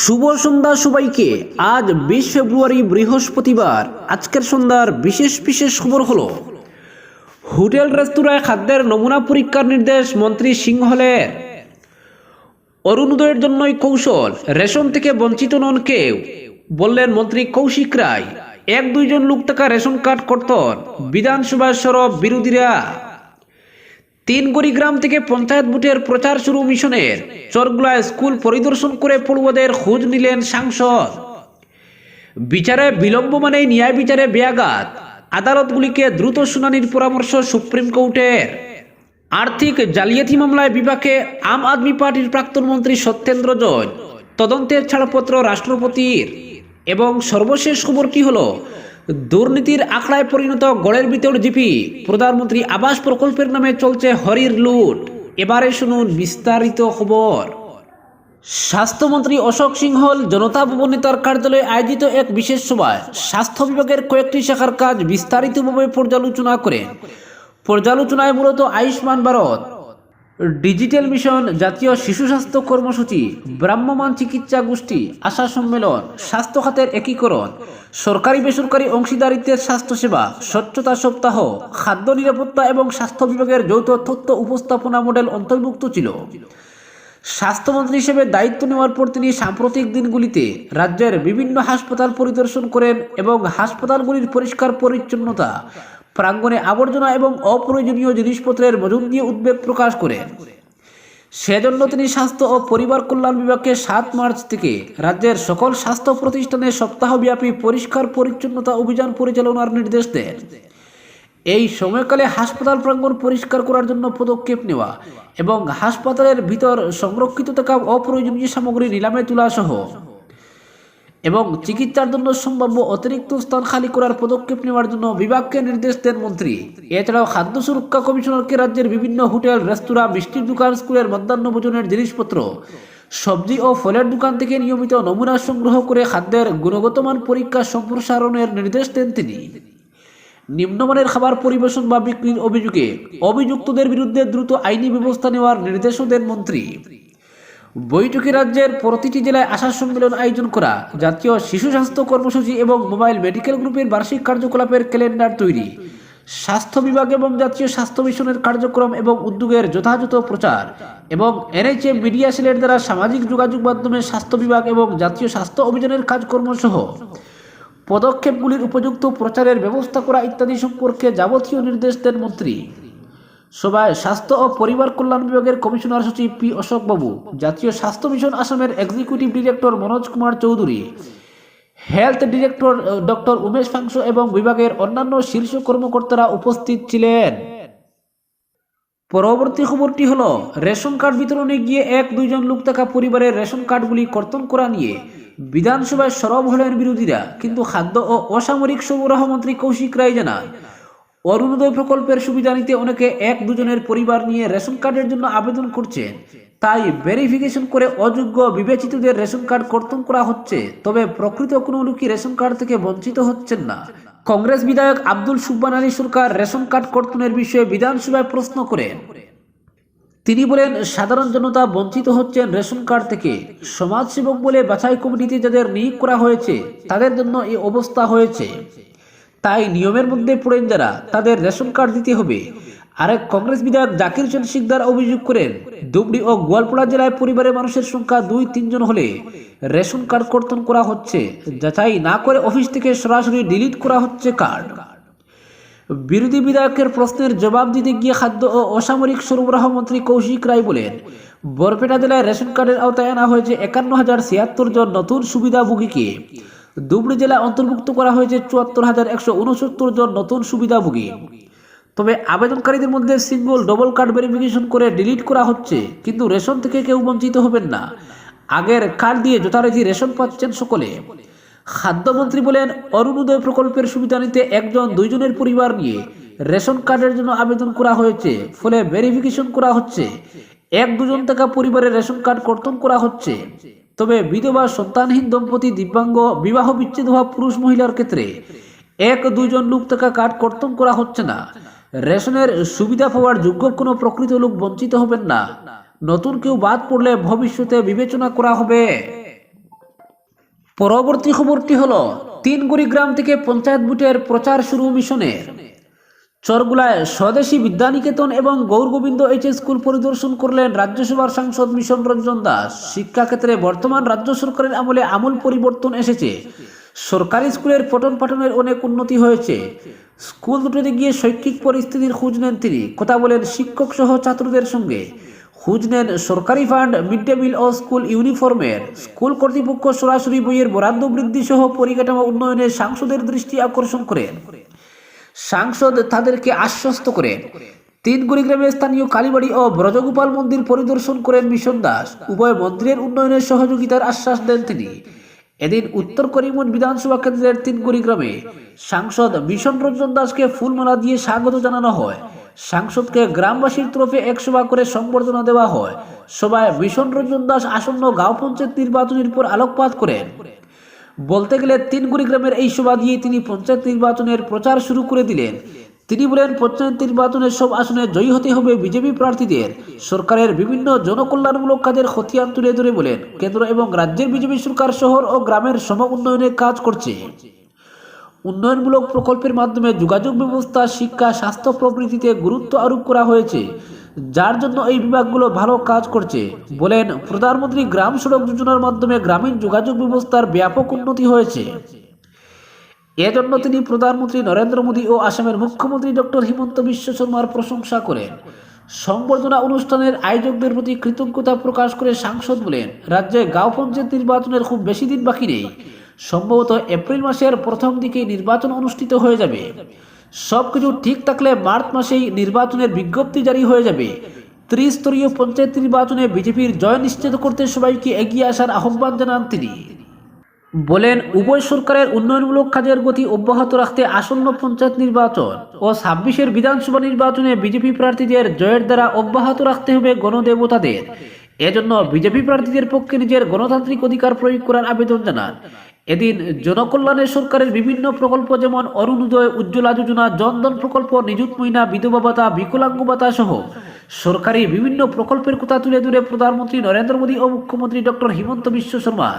শুভ সন্ধ্যা সবাইকে। আজ বিশ ফেব্রুয়ারি বৃহস্পতিবার। আজকের সন্ধ্যার বিশেষ বিশেষ খবর হলো, হোটেল রেস্তোরাঁয় খাদ্যের নমুনা পরীক্ষার নির্দেশ মন্ত্রী সিংহলের। অরুণোদয়ের জন্যই কৌশল, রেশন থেকে বঞ্চিত নন কেউ, বললেন মন্ত্রী কৌশিক রায়। এক দুইজন লোক টাকা রেশন কার্ড করতন বিধানসভায় সরব বিরোধীরা। তিনগড়ি গ্রাম থেকে পঞ্চায়েত বুথের প্রচার শুরু মিশনের। চরগুলায় স্কুল পরিদর্শন করে পড়ুয়াদের খোঁজ নিলেন সাংসদ। বিচারে বিলম্ব মানেই ন্যায় বিচারে ব্যাঘাত আদালতগুলিকে দ্রুত শুনানির পরামর্শ সুপ্রিম কোর্টের। আর্থিক জালিয়াতি মামলায় বিভাগে আম আদমি পার্টির প্রাক্তন মন্ত্রী সত্যেন্দ্র জৈন। তদন্তের ছাড়পত্র রাষ্ট্রপতির। এবং সর্বশেষ খবরটি হলো? দুর্নীতির আখড়ায় পরিণত গড়ের ভিতর জিপি। প্রধানমন্ত্রী আবাস প্রকল্পের নামে চলছে হরির লুট। এবারে শুনুন বিস্তারিত খবর। স্বাস্থ্যমন্ত্রী অশোক সিংহল জনতা ভবনে তার কার্যালয়ে আয়োজিত এক বিশেষ সভায় স্বাস্থ্য বিভাগের কয়েকটি শাখার কাজ বিস্তারিতভাবে পর্যালোচনা করেন। পর্যালোচনায় মূলত আয়ুষ্মান ভারত ডিজিটাল মিশন জাতীয় শিশু স্বাস্থ্য কর্মসূচি, ব্রাহ্মমান চিকিৎসা গোষ্ঠী, আশা সম্মেলন, স্বাস্থ্য খাতের একীকরণ, সরকারি বেসরকারি অংশীদারিত্বের স্বাস্থ্যসেবা, স্বচ্ছতা সপ্তাহ, খাদ্য নিরাপত্তা এবং স্বাস্থ্য বিভাগের যৌথ তথ্য উপস্থাপনা মডেল অন্তর্ভুক্ত ছিল। স্বাস্থ্যমন্ত্রী হিসেবে দায়িত্ব নেওয়ার পর তিনি সাম্প্রতিক দিনগুলিতে রাজ্যের বিভিন্ন হাসপাতাল পরিদর্শন করেন এবং হাসপাতালগুলির পরিষ্কার পরিচ্ছন্নতা প্রাঙ্গণে আবর্জনা এবং অপ্রয়োজনীয় জিনিসপত্রের মজুদ দিয়ে উদ্বেগ প্রকাশ করেন সেজন্য তিনি স্বাস্থ্য ও পরিবার কল্যাণ বিভাগকে সাত মার্চ থেকে রাজ্যের সকল স্বাস্থ্য প্রতিষ্ঠানে সপ্তাহব্যাপী পরিষ্কার পরিচ্ছন্নতা অভিযান পরিচালনার নির্দেশ দেন। এই সময়কালে হাসপাতাল প্রাঙ্গণ পরিষ্কার করার জন্য পদক্ষেপ নেওয়া এবং হাসপাতালের ভিতর সংরক্ষিত থাকা অপ্রয়োজনীয় সামগ্রী নিলামে তোলা সহ এবং চিকিৎসার জন্য সম্ভাব্য অতিরিক্ত স্থান খালি করার পদক্ষেপ নেওয়ার জন্য বিভাগকে নির্দেশ দেন মন্ত্রী। এছাড়াও খাদ্য সুরক্ষা কমিশনারকে রাজ্যের বিভিন্ন হোটেল, রেস্তোরাঁ, মিষ্টির দোকান, স্কুলের মধ্যাহ্ন ভোজনের জিনিসপত্র, সবজি ও ফলের দোকান থেকে নিয়মিত নমুনা সংগ্রহ করে খাদ্যের গুণগত মান পরীক্ষা সম্প্রসারণের নির্দেশ দেন তিনি। নিম্নমানের খাবার পরিবেশন বা বিক্রির অভিযোগে অভিযুক্তদের বিরুদ্ধে দ্রুত আইনি ব্যবস্থা নেওয়ার নির্দেশও দেন মন্ত্রী। বৈঠকে রাজ্যের প্রতিটি জেলায় আশা সম্মেলন আয়োজন করা, জাতীয় শিশু স্বাস্থ্য কর্মসূচি এবং মোবাইল মেডিকেল গ্রুপের বার্ষিক কার্যকলাপের ক্যালেন্ডার তৈরি। স্বাস্থ্য বিভাগ এবং জাতীয় স্বাস্থ্য মিশনের কার্যক্রম এবং উদ্যোগের যথাযথ প্রচার এবং এনএইচএ মিডিয়া সেলের দ্বারা সামাজিক যোগাযোগ মাধ্যমে স্বাস্থ্য বিভাগ এবং জাতীয় স্বাস্থ্য অভিযানের কাজকর্ম সহ পদক্ষেপগুলির উপযুক্ত প্রচারের ব্যবস্থা করা ইত্যাদি সম্পর্কে যাবতীয় নির্দেশ দেন মন্ত্রী। সভায় স্বাস্থ্য ও পরিবার কল্যাণ বিভাগের কমিশনার সচিব পি অশোকবাবু জাতীয় স্বাস্থ্য মিশন আসামের executive director Manoj Kumar Chowdhury health director doctor Umesh Phangsho এবং বিভাগের অন্যান্য শীর্ষ কর্মকর্তারা উপস্থিত ছিলেন। পরবর্তী খবরটি হলো, রেশন কার্ড বিতরণে গিয়ে এক দুইজন লোক থাকা পরিবারের রেশন কার্ডগুলি কর্তন করা নিয়ে বিধানসভায় সরব হলেন বিরোধীরা। কিন্তু খাদ্য ও অসামরিক সরবরাহ মন্ত্রী কৌশিক রায় জানান অরুণোদয় প্রকল্পের সুবিধা নিতে অনেকে এক দুজনের পরিবার নিয়ে রেশন কার্ডের জন্য আবেদন করছেন তাই ভেরিফিকেশন করে অযোগ্য বিবেচিতদের রেশন কার্ড কর্তন করা হচ্ছে। তবে প্রকৃত কোনো লোকই রেশন কার্ড থেকে বঞ্চিত হচ্ছেন না। কংগ্রেস বিধায়ক আব্দুল সুব্বান আলী সরকার রেশন কার্ড কর্তনের বিষয়ে বিধানসভায় প্রশ্ন করেন। তিনি বলেন, সাধারণ জনতা বঞ্চিত হচ্ছেন রেশন কার্ড থেকে। সমাজসেবক বলে বাছাই কমিটিতে যাদের নিয়োগ করা হয়েছে, তাদের জন্য এই অবস্থা হয়েছে। তাই নিয়মের মধ্যে পড়েন যারা, তাদের রেশন কার্ড দিতে হবে। আরেক কংগ্রেস বিধায়ক জাকির হোসেন সিকদার অভিযোগ করেন, ধুবড়ি ও গোয়ালপাড়া জেলায় পরিবারের মানুষের সংখ্যা দুই তিনজন হলে রেশন কার্ড কর্তন করা হচ্ছে। যাচাই না করে অফিস থেকে সরাসরি ডিলিট করা হচ্ছে কার্ড। বিরোধী বিধায়কের প্রশ্নের জবাব দিতে গিয়ে খাদ্য ও অসামরিক সরবরাহ মন্ত্রী কৌশিক রায় বলেন, বরপেটা জেলায় রেশন কার্ডের আওতায় আনা হয়েছে একান্ন হাজার ছিয়াত্তর জন নতুন সুবিধাভোগীকে। ধুবড়ি জেলা অন্তর্ভুক্ত করা হয়েছে চুয়াত্তর হাজার একশো উনসত্তর জন নতুন সুবিধাভোগী। তবে আবেদনকারীদের মধ্যে সিঙ্গল ডবল কার্ড ভেরিফিকেশন করে ডিলিট করা হচ্ছে, কিন্তু রেশন থেকে কেউ বঞ্চিত হবেন না। আগের কার্ড দিয়ে যথারীতি রেশন পাচ্ছেন সকলে। খাদ্যমন্ত্রী বলেন অরুণোদয় প্রকল্পের সুবিধা নিতে একজন, দুইজনের পরিবার নিয়ে রেশন কার্ডের জন্য আবেদন করা হয়েছে, ফলে ভেরিফিকেশন করা হচ্ছে। এক দুজন টাকা পরিবারের রেশন কার্ড কর্তন করা হচ্ছে। তবে বিধবা সন্তানহীন দম্পতি দিব্যাঙ্গ বিবাহ বিচ্ছেদ হওয়া পুরুষ মহিলার ক্ষেত্রে এক দুজন লোক টাকা কার্ড কর্তন করা হচ্ছে না। রেশনের সুবিধা পাওয়ার যোগ্য কোনো প্রকৃত লোক বঞ্চিত হবেন না। নতুন কেউ বাদ পড়লে ভবিষ্যতে বিবেচনা করা হবে। পরবর্তী খবরটি হলো, তিনগুড়ি গ্রাম থেকে পঞ্চায়েত বুটের প্রচার শুরু মিশনের। চরগুলায় স্বদেশী বিদ্যানিকেতন এবং গৌরগোবিন্দ এইচ স্কুল পরিদর্শন করলেন রাজ্যসভার সাংসদ মিশন রঞ্জন দাস। শিক্ষাক্ষেত্রে বর্তমান রাজ্য সরকারের আমলে আমূল পরিবর্তন এসেছে। সরকারি স্কুলের পঠন পাঠনের অনেক উন্নতি হয়েছে। স্কুল দুটোতে গিয়ে শৈক্ষিক পরিস্থিতির খোঁজ নেন তিনি। কথা বলেন শিক্ষক সহ ছাত্রদের সঙ্গে। খোঁজ নেন সরকারি ফান্ড, মিড ডে মিল ও স্কুল ইউনিফর্মের। স্কুল কর্তৃপক্ষ সরাসরি বইয়ের বরাদ্দ বৃদ্ধি সহ পরিকাঠামো উন্নয়নে সাংসদের দৃষ্টি আকর্ষণ করেন। সাংসদ তাদেরকে আশ্বস্ত করেন। তিন কুড়িগ্রামে স্থানীয় কালীবাড়ি ও ব্রজগোপাল মন্দির পরিদর্শন করেন মিশন দাস। উভয় মন্দিরের উন্নয়নের সহযোগিতার আশ্বাস দেন তিনি। এদিন উত্তর করিমগঞ্জ বিধানসভা কেন্দ্রের তিন কুড়িগ্রামে সাংসদ মিশন রঞ্জন দাসকে ফুলমালা দিয়ে স্বাগত জানানো হয়। সাংসদকে গ্রামবাসীর তরফে এক সভা করে সংবর্ধনা দেওয়া হয়। সভায় মিশন রঞ্জন দাস আসন্ন গাঁও পঞ্চায়েত নির্বাচনের উপর আলোকপাত করেন। বলতে গেলে তিন গ্রামের এই সভা দিয়ে তিনি পঞ্চায়েত নির্বাচনের প্রচার শুরু করে দিলেন। তিনি বলেন, পঞ্চায়েত নির্বাচনের সব আসনে জয়ী হতে হবে বিজেপি প্রার্থীদের। সরকারের বিভিন্ন জনকল্যাণমূলক কাজের খতিয়ান তুলে ধরে বলেন, কেন্দ্র এবং রাজ্যের বিজেপি সরকার শহর ও গ্রামের সম উন্নয়নে কাজ করছে। উন্নয়নমূলক প্রকল্পের মাধ্যমে যোগাযোগ ব্যবস্থা, শিক্ষা, স্বাস্থ্য প্রভৃতিতে গুরুত্ব আরোপ করা হয়েছে। যার জন্য এই বিভাগগুলো ভালো কাজ করছে। বলেন, প্রধানমন্ত্রী গ্রাম সড়ক যোজনার মাধ্যমে গ্রামীণ যোগাযোগ ব্যবস্থার ব্যাপক উন্নতি হয়েছে। এজন্য তিনি প্রধানমন্ত্রী নরেন্দ্র মোদী ও আসামের মুখ্যমন্ত্রী ডক্টর হিমন্ত বিশ্ব শর্মার প্রশংসা করেন। সংবর্ধনা অনুষ্ঠানের আয়োজকদের প্রতি কৃতজ্ঞতা প্রকাশ করে সাংসদ বলেন, রাজ্যে গাঁও পঞ্চায়েত নির্বাচনের খুব বেশি দিন বাকি নেই। সম্ভবত এপ্রিল মাসের প্রথম দিকে নির্বাচন অনুষ্ঠিত হয়ে যাবে। সবকিছু ঠিক থাকলে মার্চ মাসেই নির্বাচনের বিজ্ঞপ্তি জারি হয়ে যাবে। ত্রিস্তরীয় পঞ্চায়েত নির্বাচনে বিজেপির জয় নিশ্চিত করতে সবাইকে এগিয়ে আসার আহ্বান জানান তিনি। বলেন, উভয় সরকারের উন্নয়নমূলক কাজের গতি অব্যাহত রাখতে আসন্ন পঞ্চায়েত নির্বাচন ও ছাব্বিশের বিধানসভা নির্বাচনে বিজেপি প্রার্থীদের জয়ের দ্বারা অব্যাহত রাখতে হবে গণদেবতাদের। এজন্য বিজেপি প্রার্থীদের পক্ষে নিজের গণতান্ত্রিক অধিকার প্রয়োগ করার আবেদন জানান। এদিন জনকল্যাণের সরকারের বিভিন্ন প্রকল্প যেমন অরুণোদয় উজ্জ্বলা যোজনা, জনধন প্রকল্প, নিযুত মহিনা বিধবা ভাতা, বিকলাঙ্গ ভাতা সহ সরকারি বিভিন্ন প্রকল্পের কথা তুলে ধরে প্রধানমন্ত্রী নরেন্দ্র মোদী ও মুখ্যমন্ত্রী ডক্টর হিমন্ত বিশ্ব শর্মার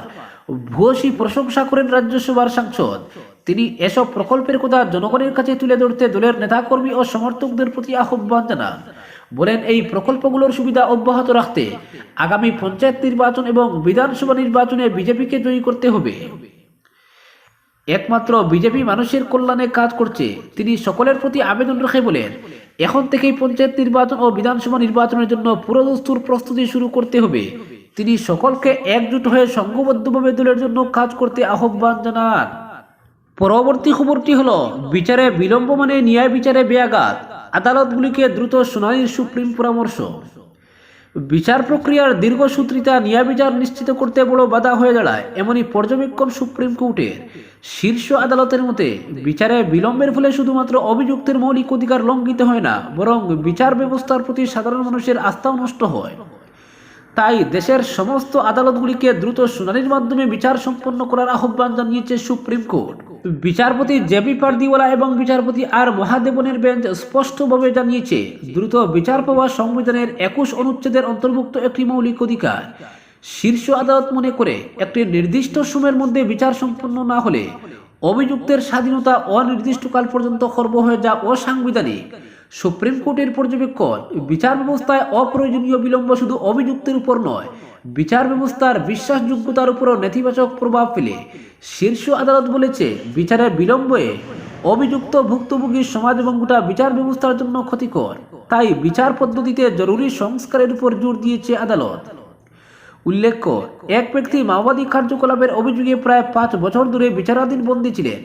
ভূয়সী প্রশংসা করেন রাজ্যসভার সাংসদ। তিনি এসব প্রকল্পের কথা জনগণের কাছে তুলে ধরতে দলের নেতাকর্মী ও সমর্থকদের প্রতি আহ্বান জানান। বলেন, এই প্রকল্পগুলোর সুবিধা অব্যাহত রাখতে আগামী পঞ্চায়েত নির্বাচন এবং বিধানসভা নির্বাচনে বিজেপিকে জয়ী করতে হবে। একমাত্র বিজেপি মানুষের কল্যাণে কাজ করছে। তিনি সকলের প্রতি আবেদন রেখে বলেন, এখন থেকেই পঞ্চায়েত নির্বাচন ও বিধানসভা নির্বাচনের জন্য পুরোদস্তুর প্রস্তুতি শুরু করতে হবে। তিনি সকলকে একজুট হয়ে সংঘবদ্ধভাবে দলের জন্য কাজ করতে আহ্বান জানান। পরবর্তী খবরটি হলো, বিচারে বিলম্ব মানে ন্যায় বিচারে বেয়াঘাত আদালতগুলিকে দ্রুত শুনানির সুপ্রিম পরামর্শ। বিচার প্রক্রিয়ার দীর্ঘসূত্রিতা ন্যায় বিচার নিশ্চিত করতে বড় বাধা হয়ে দাঁড়ায়, এমনই পর্যবেক্ষণ সুপ্রিম কোর্টের। শীর্ষ আদালতের মতে, বিচারে বিলম্বের ফলে শুধুমাত্র অভিযুক্তের মৌলিক অধিকার লঙ্ঘিত হয় না, বরং বিচার ব্যবস্থার প্রতি সাধারণ মানুষের আস্থাও নষ্ট হয়। তাই দেশের সমস্ত আদালতগুলিকে দ্রুত শুনানির মাধ্যমে বিচার সম্পন্ন করার আহ্বান জানিয়েছে সুপ্রিম কোর্ট। বিচারপতি জেপি পারদিওয়ালা এবং বিচারপতি আর মহাদেবনের বেঞ্চ স্পষ্টভাবে জানিয়েছে, দ্রুত বিচার পাওয়া সংবিধানের একুশ অনুচ্ছেদের অন্তর্ভুক্ত একটি মৌলিক অধিকার। শীর্ষ আদালত মনে করে, একটি নির্দিষ্ট সময়ের মধ্যে বিচার সম্পন্ন না হলে অভিযুক্তের স্বাধীনতা অনির্দিষ্টকাল পর্যন্ত খর্ব হয়ে যা অসাংবিধানিক। সুপ্রিম কোর্টের পর্যবেক্ষণ, বিচার ব্যবস্থায় অপ্রয়োজনীয় বিলম্ব শুধু অভিযুক্তের উপর নয়, বিচার ব্যবস্থার বিশ্বাসযোগ্যতার উপরও নেতিবাচক প্রভাব ফেলে। শীর্ষ আদালত বলেছে, বিচারের বিলম্বে অভিযুক্ত ভুক্তভোগী সমাজ এবং গোটা বিচার ব্যবস্থার জন্য ক্ষতিকর। তাই বিচার পদ্ধতিতে জরুরি সংস্কারের উপর জোর দিয়েছে আদালত। উল্লেখ্য, এক ব্যক্তি মাওবাদী কার্যকলাপের অভিযোগে প্রায় পাঁচ বছর ধরে বিচারাধীন বন্দী ছিলেন।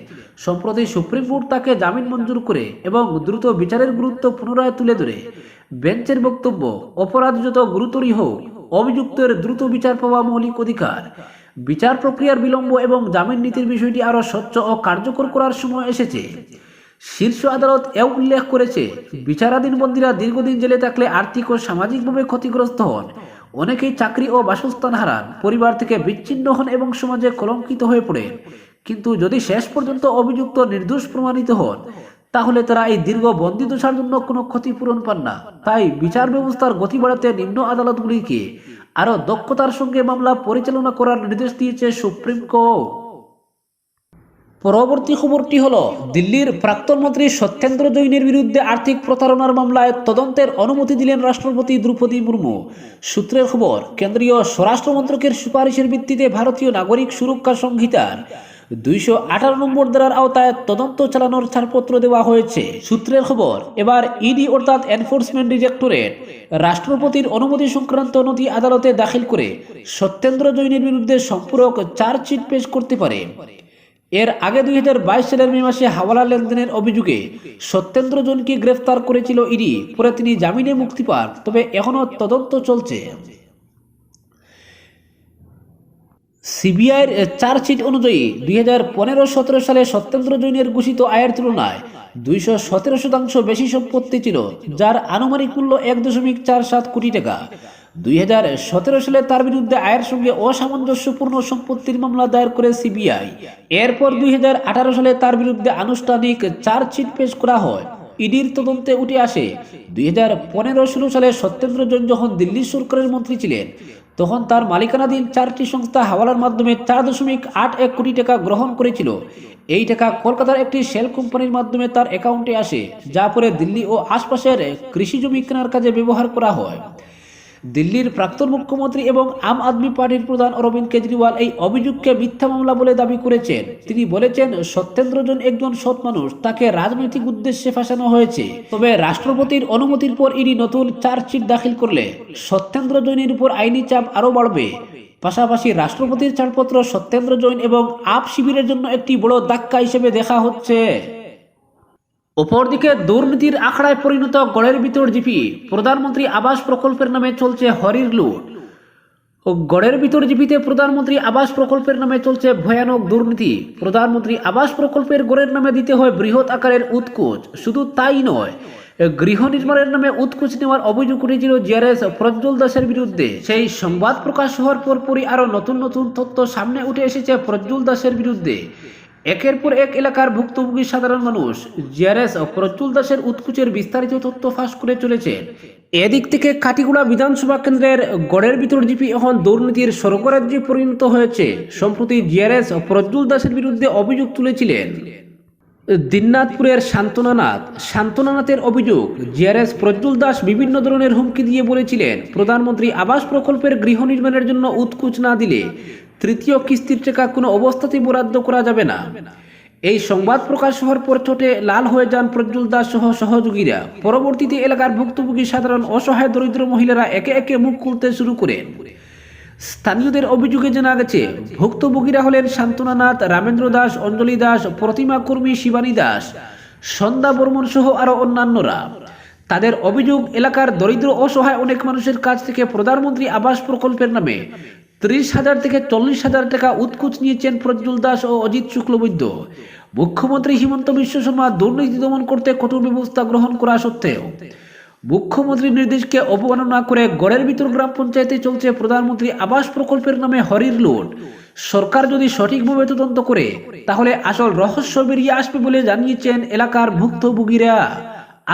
সম্প্রতি সুপ্রিম কোর্ট তাকে জামিন মঞ্জুর করে এবং দ্রুত বিচারের গুরুত্ব পুনরায় তুলে ধরে। বেঞ্চের বক্তব্য অপরাধ যত গুরুতরই হোক, অভিযুক্তের দ্রুত বিচার পাওয়া মৌলিক অধিকার। বিচার প্রক্রিয়ার বিলম্ব এবং জামিন নীতির বিষয়টি আরও স্বচ্ছ ও কার্যকর করার সময় এসেছে। শীর্ষ আদালত এও উল্লেখ করেছে, বিচারাধীন বন্দীরা দীর্ঘদিন জেলে থাকলে আর্থিক ও সামাজিকভাবে ক্ষতিগ্রস্ত হন। অনেকেই চাকরি ও বাসস্থান হারান, পরিবার থেকে বিচ্ছিন্ন হন এবং সমাজে কলঙ্কিত হয়ে পড়েন। কিন্তু যদি শেষ পর্যন্ত অভিযুক্ত নির্দোষ প্রমাণিত হন, তাহলে তারা এই দীর্ঘ বন্দী দশার জন্য কোনো ক্ষতিপূরণ পান না। তাই বিচার ব্যবস্থার গতি বাড়াতে নিম্ন আদালতগুলিকে আরও দক্ষতার সঙ্গে মামলা পরিচালনা করার নির্দেশ দিয়েছে সুপ্রিম কোর্ট। পরবর্তী খবরটি হলো, দিল্লির প্রাক্তন মন্ত্রী সত্যেন্দ্র জৈনের বিরুদ্ধে আর্থিক প্রতারণার মামলায় তদন্তের অনুমতি দিলেন রাষ্ট্রপতি দ্রৌপদী মুর্মু। সূত্রের খবর, কেন্দ্রীয় স্বরাষ্ট্র মন্ত্রকের সুপারিশের ভিত্তিতে ভারতীয় নাগরিক সুরক্ষা সংহিতার দুইশো আঠারো নম্বর ধারার আওতায় তদন্ত চালানোর ছাড়পত্র দেওয়া হয়েছে। সূত্রের খবর, এবার ইডি অর্থাৎ এনফোর্সমেন্ট ডিরেক্টরেট রাষ্ট্রপতির অনুমতি সংক্রান্ত নথি আদালতে দাখিল করে সত্যেন্দ্র জৈনের বিরুদ্ধে সম্পূরক চার্জশিট পেশ করতে পারে। এর আগে দুই হাজার বাইশ সালের মে মাসে হাওয়ালা লেনদেনের অভিযোগে সত্যেন্দ্র জনকে গ্রেফতার করেছিল ইডি, পরে তিনি জামিনে মুক্তি পান, তবে এখনও তদন্ত চলছে। সিবিআইয়ের চার্জশিট অনুযায়ী দুই হাজার পনেরো সতেরো সালে সত্যেন্দ্র জৈনের ঘোষিত আয়ের তুলনায় দুইশো সতেরো শতাংশ বেশি সম্পত্তি ছিল, যার আনুমানিক মূল্য এক দশমিক চার সাত কোটি টাকা। দুই হাজার সতেরো সালে তার বিরুদ্ধে আয়ের সঙ্গে অসামঞ্জস্যপূর্ণ সম্পত্তির মামলা দায়ের করে সিবিআই। এরপর দুই হাজার আঠারো সালে তার বিরুদ্ধে আনুষ্ঠানিক চার্জশিট পেশ করা হয়। ইডির তদন্তে উঠে আসে দুই হাজার পনেরো ষোলো সালে সত্যেন্দ্র জৈন যখন দিল্লি সরকারের মন্ত্রী ছিলেন তখন তার মালিকানাধীন চারটি সংস্থা হাওয়ালার মাধ্যমে চার দশমিক আট এক কোটি টাকা গ্রহণ করেছিল। এই টাকা কলকাতার একটি সেল কোম্পানির মাধ্যমে তার অ্যাকাউন্টে আসে, যা পরে দিল্লি ও আশপাশের কৃষি জমি কেনার কাজে ব্যবহার করা হয়। দিল্লির প্রাক্তন মুখ্যমন্ত্রী এবং আম আদমি পার্টির প্রধান অরবিন্দ কেজরিওয়াল এই অভিযোগকে মিথ্যা মামলা বলে দাবি করেছেন। তিনি বলেছেন সত্যেন্দ্রজন একজন সৎ মানুষ, তাকে রাজনৈতিক উদ্দেশ্যে ফাঁসানো হয়েছে। তবে রাষ্ট্রপতির অনুমতির পর ইনি নতুন চার্জশিট দাখিল করলে সত্যেন্দ্র জৈনের উপর আইনি চাপ আরও বাড়বে। পাশাপাশি রাষ্ট্রপতির ছাড়পত্র সত্যেন্দ্র জৈন এবং আপ শিবিরের জন্য একটি বড় ধাক্কা হিসেবে দেখা হচ্ছে। অপরদিকে দুর্নীতির আখড়ায় পরিণত গড়ের ভিতর জিপি প্রধানমন্ত্রী আবাস প্রকল্পের নামে চলছে হরির লুট। ও গড়ের ভিতর জিপিতে প্রধানমন্ত্রী আবাস প্রকল্পের নামে চলছে ভয়ানক দুর্নীতি। প্রধানমন্ত্রী আবাস প্রকল্পের গড়ের নামে দিতে হয় বৃহৎ আকারের উৎকোচ। শুধু তাই নয়, গৃহ নির্মাণের নামে উৎকোচ নেওয়ার অভিযোগ উঠেছিল জিআরএস প্রজ্জ্বল দাসের বিরুদ্ধে। সেই সংবাদ প্রকাশ হওয়ার পরপরই আরও নতুন নতুন তথ্য সামনে উঠে এসেছে প্রজ্জ্বল দাসের বিরুদ্ধে। একের পর এক এলাকার ভুক্তভোগী সাধারণ মানুষ জিআরএস ও প্রজ্জ্বল দাসের উৎকুচের বিস্তারিত তথ্য ফাঁস করে চলেছে। এদিক থেকে কাটিগুড়া বিধানসভা কেন্দ্রের গড়ের ভিতর জিপি এখন দুর্নীতির স্বর্গরাজ্যে পরিণত হয়েছে, সম্প্রতি জিআরএস ও প্রজ্জ্বল দাসের বিরুদ্ধে অভিযোগ তুলেছিলেন। দিননাথপুরের শান্তনানাথ শান্তনানাথের অভিযোগ, জিআরএস প্রজ্জ্বল দাস বিভিন্ন ধরনের হুমকি দিয়ে বলেছিলেন, প্রধানমন্ত্রী আবাস প্রকল্পের গৃহ নির্মাণের জন্য উৎকুচ না দিলে তৃতীয় কিস্তির টাকা কোনো অবস্থাতেই বরাদ্দ করা যাবে না। এই সংবাদ প্রকাশ হওয়ার পর ঠোঁটে লাল হয়ে যান প্রজ্জ্বল দাস সহ সহযোগীরা। পরবর্তীতে এলাকার ভুক্তভোগী সাধারণ অসহায় দরিদ্র মহিলারা একে একে মুখ খুলতে শুরু করেন স্থানীয়দের অভিযোগে জানা গেছে, ভুক্তভোগীরা হলেন শান্তনানাথ রামেন্দ্র দাস, অঞ্জলি দাস, প্রতিমা কর্মী শিবানী দাস সন্ধ্যা বর্মন সহ আরও অন্যান্যরা। তাদের অভিযোগ, এলাকার দরিদ্র অসহায় অনেক মানুষের কাছ থেকে প্রধানমন্ত্রী আবাস প্রকল্পের নামে ত্রিশ হাজার থেকে চল্লিশ হাজার টাকা উৎকুচ নিয়েছেন প্রজ্জ্বল দাস ও অজিত শুক্লবৈদ্য। মুখ্যমন্ত্রী হিমন্ত বিশ্ব শর্মা দুর্নীতি দমন করতে কঠোর ব্যবস্থা গ্রহণ করা সত্ত্বেও। মুখ্যমন্ত্রীর নির্দেশকে অবমাননা করে গড়ের ভিতর গ্রাম পঞ্চায়েতে চলছে প্রধানমন্ত্রী আবাস প্রকল্পের নামে হরির লুট সরকার যদি সঠিকভাবে তদন্ত করে, তাহলে আসল রহস্য বেরিয়ে আসবে বলে জানিয়েছেন এলাকার ভুক্তভোগীরা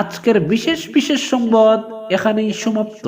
আজকের বিশেষ বিশেষ সংবাদ এখানেই সমাপ্ত।